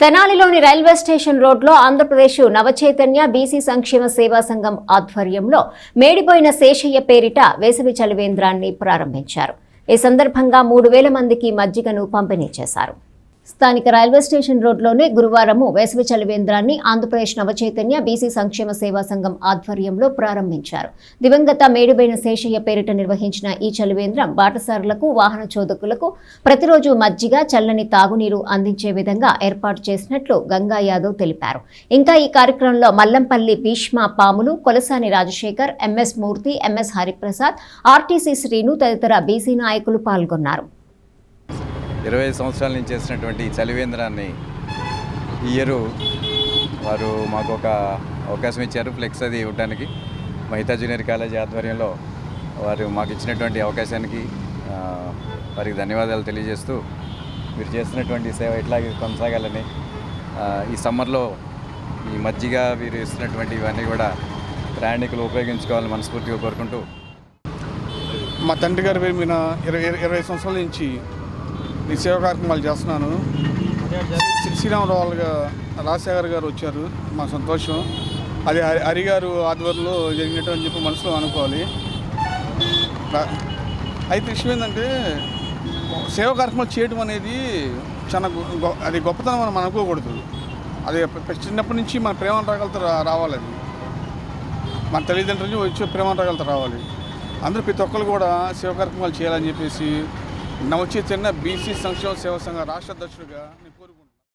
తెనాలిలోని railway station రోడ్లో Andhra Pradesh Navachaitanya BC సంక్షేమ సేవా సంఘం ఆధ్వర్యంలో మేడిపోయిన శేషయ్య పేరిట వేసవి చలివేంద్రాన్ని ప్రారంభించారు. ఈ సందర్భంగా మూడు వేల మందికి మజ్జిగను పంపిణీ చేశారు. స్థానిక రైల్వే స్టేషన్ రోడ్లోనే గురువారము వేసవి చలివేంద్రాన్ని ఆంధ్రప్రదేశ్ నవచైతన్య బీసీ సంక్షేమ సేవా సంఘం ఆధ్వర్యంలో ప్రారంభించారు. దివంగత మేడిబైన శేషయ్య పేరిట నిర్వహించిన ఈ చలివేంద్రం బాటసారులకు వాహన చోదకులకు ప్రతిరోజు మజ్జిగ చల్లని తాగునీరు అందించే విధంగా ఏర్పాటు చేసినట్లు గంగా యాదవ్ తెలిపారు. ఇంకా ఈ కార్యక్రమంలో మల్లంపల్లి భీష్మ పాములు Kolasani Rajasekhar MS Murthy MS Hariprasad RTC Srinu తదితర బీసీ నాయకులు పాల్గొన్నారు. ఇరవై సంవత్సరాల నుంచి చేసినటువంటి చలివేంద్రాన్ని ఇయరు వారు మాకు ఒక అవకాశం ఇచ్చారు ఫ్లెక్స్ అది ఇవ్వడానికి మహితా జూనియర్ కాలేజ్ ఆధ్వర్యంలో వారు మాకు ఇచ్చినటువంటి అవకాశానికి వారికి ధన్యవాదాలు తెలియజేస్తూ మీరు చేస్తున్నటువంటి సేవ ఇట్లాగే కొనసాగాలని ఈ సమ్మర్లో ఈ మజ్జిగ వీరు ఇస్తున్నటువంటి ఇవన్నీ కూడా ప్రయాణికులు ఉపయోగించుకోవాలని మనస్ఫూర్తిగా కోరుకుంటూ. మా తండ్రి గారి పేరు మీద ఇరవై ఇరవై సంవత్సరాల నుంచి ఈ సేవా కార్యక్రమాలు చేస్తున్నాను. శ్రీ శ్రీరామరావు రాజశేఖర్ గారు వచ్చారు మా సంతోషం. అది హరి హరి గారు ఆధ్వర్యంలో జరిగినట్టు అని చెప్పి మనసులో అనుకోవాలి. అయితే విషయం ఏంటంటే సేవా కార్యక్రమాలు చేయడం అనేది చాలా అది గొప్పతనం మనం అనుకోకూడదు. అది చిన్నప్పటి నుంచి మన ప్రేమ రాగలతో రావాలి అది. మన తల్లిదండ్రులు వచ్చి వచ్చే ప్రేమ రాగలతో రావాలి. అందరూ ప్రతి ఒక్కరు కూడా సేవ కార్యక్రమాలు చేయాలని చెప్పేసి నవచైతన్య బీసీ సంక్షేమ సేవా సంఘ రాష్ట్ర అధ్యక్షుడిగా నేను కోరుకుంటున్నాను.